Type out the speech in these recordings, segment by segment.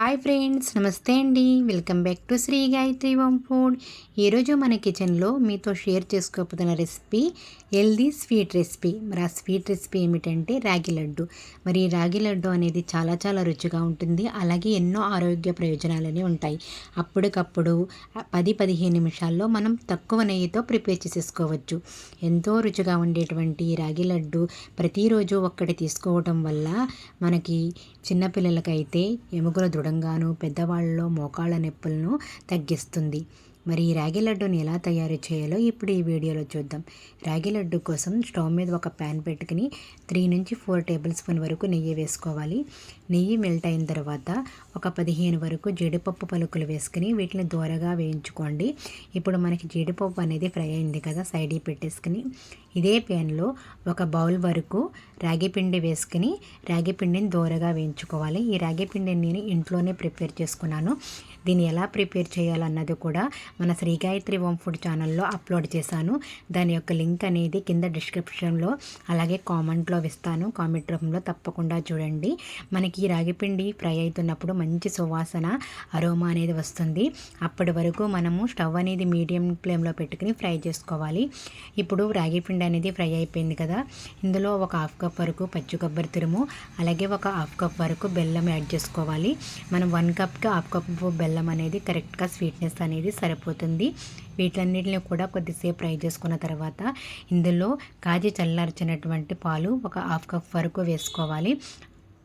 Hi friends నమస్తే అండి. Welcome back to Sri Gayatri home food. ఈరోజు మన కిచెన్లో మీతో షేర్ చేసుకోబోతున్న రెసిపీ హెల్దీ స్వీట్ రెసిపీ. మరి ఆ స్వీట్ రెసిపీ ఏమిటంటే రాగి లడ్డు. మరి ఈ రాగి లడ్డు అనేది చాలా చాలా రుచిగా ఉంటుంది. అలాగే ఎన్నో ఆరోగ్య ప్రయోజనాలని ఉంటాయి. అప్పటికప్పుడు పది పదిహేను నిమిషాల్లో మనం తక్కువ నెయ్యితో ప్రిపేర్ చేసేసుకోవచ్చు. ఎంతో రుచిగా ఉండేటువంటి రాగి లడ్డు ప్రతిరోజు ఒక్కటి తీసుకోవటం వల్ల మనకి చిన్నపిల్లలకైతే ఎముకల దృఢ దృఢంగాను పెద్దవాళ్ళలో మోకాళ్ళ నొప్పులను తగ్గిస్తుంది. మరి ఈ రాగి లడ్డూని ఎలా తయారు చేయాలో ఇప్పుడు ఈ వీడియోలో చూద్దాం. రాగి లడ్డు కోసం స్టవ్ మీద ఒక ప్యాన్ పెట్టుకుని త్రీ నుంచి ఫోర్ టేబుల్ స్పూన్ వరకు నెయ్యి వేసుకోవాలి. నెయ్యి మెల్ట్ అయిన తర్వాత ఒక పదిహేను వరకు జీడిపప్పు పలుకులు వేసుకుని వీటిని దూరగా వేయించుకోండి. ఇప్పుడు మనకి జీడిపప్పు అనేది ఫ్రై అయింది కదా సైడ్ పెట్టేసుకుని ఇదే ప్యాన్లో ఒక బౌల్ వరకు రాగి పిండి వేసుకుని రాగి పిండిని దూరగా వేయించుకోవాలి. ఈ రాగి పిండిని నేను ఇంట్లోనే ప్రిపేర్ చేసుకున్నాను. దీన్ని ఎలా ప్రిపేర్ చేయాలన్నది కూడా మన శ్రీ గాయత్రి హోమ్ ఫుడ్ ఛానల్లో అప్లోడ్ చేశాను. దాని యొక్క లింక్ అనేది కింద డిస్క్రిప్షన్లో అలాగే కామెంట్లో ఇస్తాను కామెంట్ రూపంలో తప్పకుండా చూడండి. మనకి ఈ రాగిపిండి ఫ్రై అవుతున్నప్పుడు మంచి సువాసన అరోమా అనేది వస్తుంది. అప్పటి వరకు మనము స్టవ్ అనేది మీడియం ఫ్లేమ్లో పెట్టుకుని ఫ్రై చేసుకోవాలి. ఇప్పుడు రాగిపిండి అనేది ఫ్రై అయిపోయింది కదా. ఇందులో ఒక హాఫ్ కప్ వరకు పచ్చి కొబ్బరి తురుము అలాగే ఒక హాఫ్ కప్ వరకు బెల్లం యాడ్ చేసుకోవాలి. మనం వన్ కప్కి హాఫ్ కప్ బెల్లం అనేది కరెక్ట్గా స్వీట్నెస్ అనేది సరిపోతుంది. వీటన్నిటిని కూడా కొద్దిసేపు ఫ్రై చేసుకున్న తర్వాత ఇందులో కాజీ చల్లార్చినటువంటి పాలు ఒక హాఫ్ కప్ వరకు వేసుకోవాలి.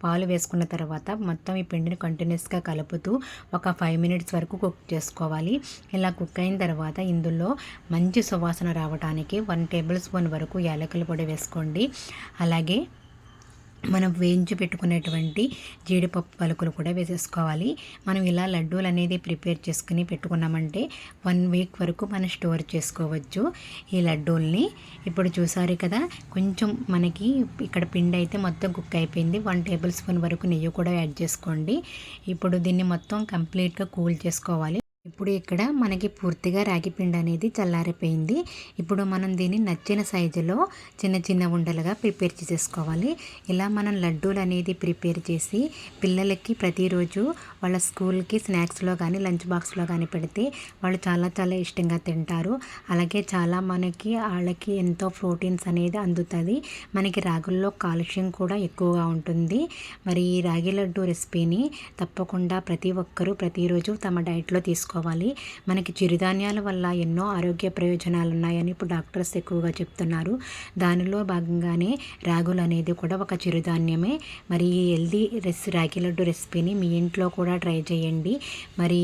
పాలు వేసుకున్న తర్వాత మొత్తం ఈ పిండిని కంటిన్యూస్గా కలుపుతూ ఒక ఫైవ్ మినిట్స్ వరకు కుక్ చేసుకోవాలి. ఇలా కుక్ అయిన తర్వాత ఇందులో మంచి సువాసన రావడానికి వన్ టేబుల్ స్పూన్ వరకు యాలకుల పొడి వేసుకోండి. అలాగే మనం వేయించి పెట్టుకునేటువంటి జీడిపప్పు పలుకులు కూడా వేసేసుకోవాలి. మనం ఇలా లడ్డూలు అనేది ప్రిపేర్ చేసుకుని పెట్టుకున్నామంటే వన్ వీక్ వరకు మనం స్టోర్ చేసుకోవచ్చు. ఈ లడ్డూల్ని ఇప్పుడు చూసారు కదా కొంచెం మనకి ఇక్కడ పిండి అయితే మొత్తం కుక్ అయిపోయింది. వన్ టేబుల్ స్పూన్ వరకు నెయ్యి కూడా యాడ్ చేసుకోండి. ఇప్పుడు దీన్ని మొత్తం కంప్లీట్గా కూల్ చేసుకోవాలి. ఇప్పుడు ఇక్కడ మనకి పూర్తిగా రాగి పిండి అనేది చల్లారిపోయింది. ఇప్పుడు మనం దీన్ని నచ్చిన సైజులో చిన్న చిన్న ఉండలుగా ప్రిపేర్ చేసేసుకోవాలి. ఇలా మనం లడ్డూలు అనేది ప్రిపేర్ చేసి పిల్లలకి ప్రతిరోజు వాళ్ళ స్కూల్కి స్నాక్స్లో కానీ లంచ్ బాక్స్లో కానీ పెడితే వాళ్ళు చాలా చాలా ఇష్టంగా తింటారు. అలాగే చాలా మనకి వాళ్ళకి ఎంతో ప్రోటీన్స్ అనేది అందుతుంది. మనకి రాగుల్లో కాల్షియం కూడా ఎక్కువగా ఉంటుంది. మరి ఈ రాగి లడ్డు రెసిపీని తప్పకుండా ప్రతి ఒక్కరూ ప్రతిరోజు తమ డైట్లో తీసుకు తీసుకోవాలి మనకి చిరుధాన్యాల వల్ల ఎన్నో ఆరోగ్య ప్రయోజనాలు ఉన్నాయని ఇప్పుడు డాక్టర్స్ ఎక్కువగా చెప్తున్నారు. దానిలో భాగంగానే రాగులు అనేది కూడా ఒక చిరుధాన్యమే. మరి ఈ హెల్దీ రెస్ రాగి లడ్డు రెసిపీని మీ ఇంట్లో కూడా ట్రై చేయండి. మరి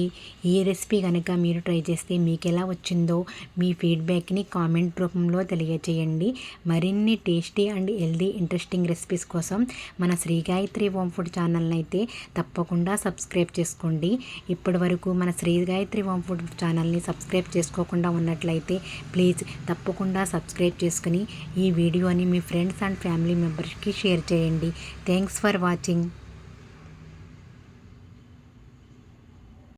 ఈ రెసిపీ కనుక మీరు ట్రై చేస్తే మీకు ఎలా వచ్చిందో మీ ఫీడ్బ్యాక్ని కామెంట్ రూపంలో తెలియజేయండి మరిన్ని tasty and healthy interesting recipes కోసం మన శ్రీ గాయత్రి హోమ్ ఫుడ్ ఛానల్ని అయితే తప్పకుండా సబ్స్క్రైబ్ చేసుకోండి. ఇప్పటి వరకు మన శ్రీ గాయత్రి హోమ్ ఫుడ్ ఛానల్ని సబ్స్క్రైబ్ చేసుకోకుండా ఉన్నట్లయితే ప్లీజ్ తప్పకుండా సబ్స్క్రైబ్ చేసుకుని ఈ వీడియోని మీ ఫ్రెండ్స్ అండ్ ఫ్యామిలీ మెంబర్స్కి షేర్ చేయండి. Thanks for watching.